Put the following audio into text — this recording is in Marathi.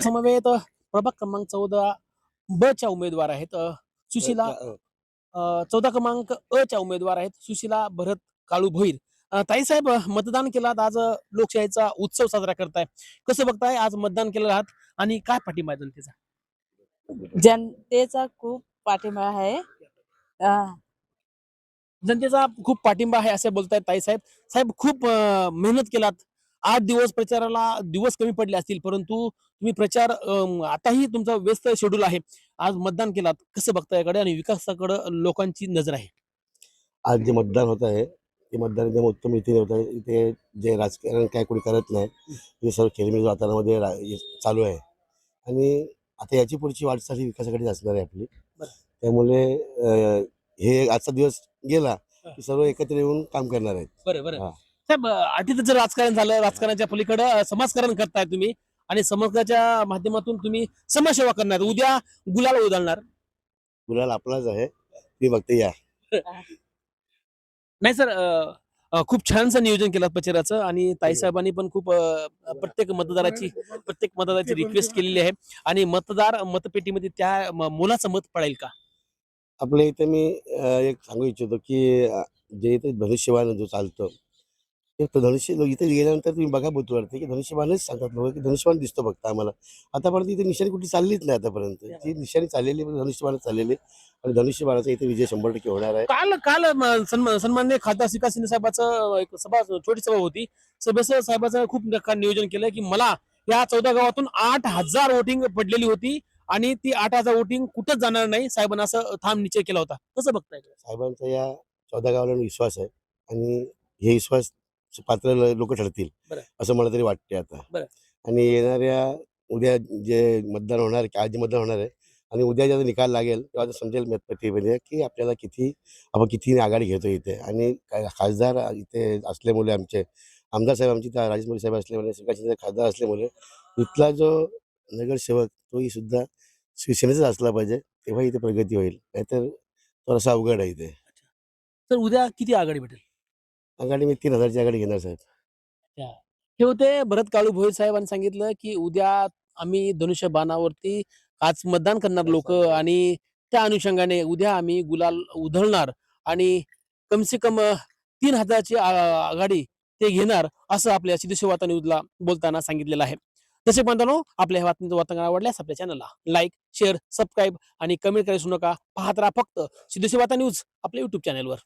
समवेत प्रभाग क्रमांक चौदा ब च्या उमेदवार आहेत सुशिला चौदा क्रमांक अ च्या उमेदवार आहेत सुशिला भरत काळू भोईर. अ, ताईसाहेब अ, मतदान केलं आहात, आज लोकशाहीचा उत्सव साजरा करताय. कसं बघताय आज मतदान केलं आहात आणि काय पाठिंबा आहे जनतेचा? जनतेचा खूप पाठिंबा आहे. जनतेचा खूप पाठिंबा आहे असे बोलतायत ताईसाहेब साहेब खूप अ, मेहनत केलात. आठ दिवस प्रचाराला दिवस कमी पडले असतील परंतु तुम्ही प्रचार आताही तुमचा व्यस्त शेड्यूल आहे. आज मतदान केलात कसं बघताय याकडे आणि विकासाकडे लोकांची नजर आहे? आज जे मतदान होत आहे ते मतदान एकदम उत्तम रीतीने होत आहे इथे जे राजकारण काय कोणी करत नाही हे सर्व खेळमेळ वातावरणामध्ये चालू आहे. आणि आता याची पुढची वाटचाल ही विकासाकडे असणार आहे आपली. त्यामुळे हे आजचा दिवस गेला की सर्व एकत्र येऊन काम करणार आहेत. बरं बरं. हा. साहेब आधीच जर राजकारण झालं राजकारणाच्या पलीकडे समाजकारण करताय तुम्ही आणि समाजाच्या माध्यमातून तुम्ही समाजसेवा करणार उद्या गुलाल उधळणार. गुलाल आपलाच आहे. तुम्ही फक्त या. नाही सर खूप छानसं नियोजन केलं प्रचाराचं आणि ताईसाहेबांनी पण खूप अ, प्रत्येक मतदाराची प्रत्येक मतदाराची रिक्वेस्ट केलेली आहे. आणि मतदार मतपेटीमध्ये त्या म- मुलाचं मत पडेल का? आपल्या इथे मी अं, एक सांगू इच्छितो की अं, जे इथे धनुष्यबाण जो चालतो ते तो धनुष्य इथे गेल्यानंतर तुम्ही बघा बुथवरती की धनुष्यबाणच सांगतात लोक की धनुष्यबाण दिसतो फक्त आम्हाला. आतापर्यंत इथे निशाणी कुठली चाललीच नाही आतापर्यंत. ती निशाणी चाललेली पण धनुष्यबाणच चाललेली आणि धनुष्यबाणाचा इथे विजय शंभर टक्के होणार आहे. काल काल सन्मान्य खासदार श्रीकांत शिंदे साहेबाचं एक सभा छोटी सभा होती. सभेचं साहेबाचं खूप नियोजन केलं की मला या चौदा गावातून आठ हजार वोटिंग पडलेली होती आणि ती आठ हजार वोटिंग कुठंच जाणार नाही. साहेबांना असं ठाम निश्चय केला होता. कसं बघताय साहेबांचा या चौदा गावाला विश्वास आहे आणि हे विश्वास पात्र लोक ठरतील. असं मला तरी वाटते आता. आणि येणाऱ्या उद्या जे मतदान होणार आहे आज जे मतदान होणार आहे आणि उद्या जेव्हा निकाल लागेल तेव्हा समजेल मतपेटीमध्ये की आपल्याला किती आपण किती आघाडी घेतो इथे. आणि काय खासदार इथे असल्यामुळे आमचे आमदार साहेब आमचे त्या राजेश साहेब असल्यामुळे श्रीकांत शिंदे खासदार असल्यामुळे इथला जो नगरसेवक तोही सुद्धा शिवसेनेचाच असला पाहिजे तेव्हा इथे प्रगती होईल. नाहीतर थोडासा अवघड आहे इथे. तर उद्या किती आघाडी भेटेल? आघाडी मी तीन हजारची आघाडी घेणार साहेब. हे होते भरत काळू भोईर साहेबांनी सांगितलं की उद्या आम्ही धनुष्य बाणावरती आज मतदान करणार लोक आणि त्या अनुषंगाने उद्या आम्ही गुलाल उधळणार आणि कमसे कम तीन हजारची आघाडी ते घेणार असं आपल्या सिद्धेश्वर वार्ता न्यूजला बोलताना सांगितलेलं आहे. तसे बांधवांनो आपल्या ह्या बातमीचं वार्तांकन आवडल्यास आपल्या चॅनलला लाईक शेअर सबस्क्राईब आणि कमेंट करायला नका. पाहत राहा फक्त सिद्धेश्वर वार्ता न्यूज आपल्या युट्यूब चॅनलवर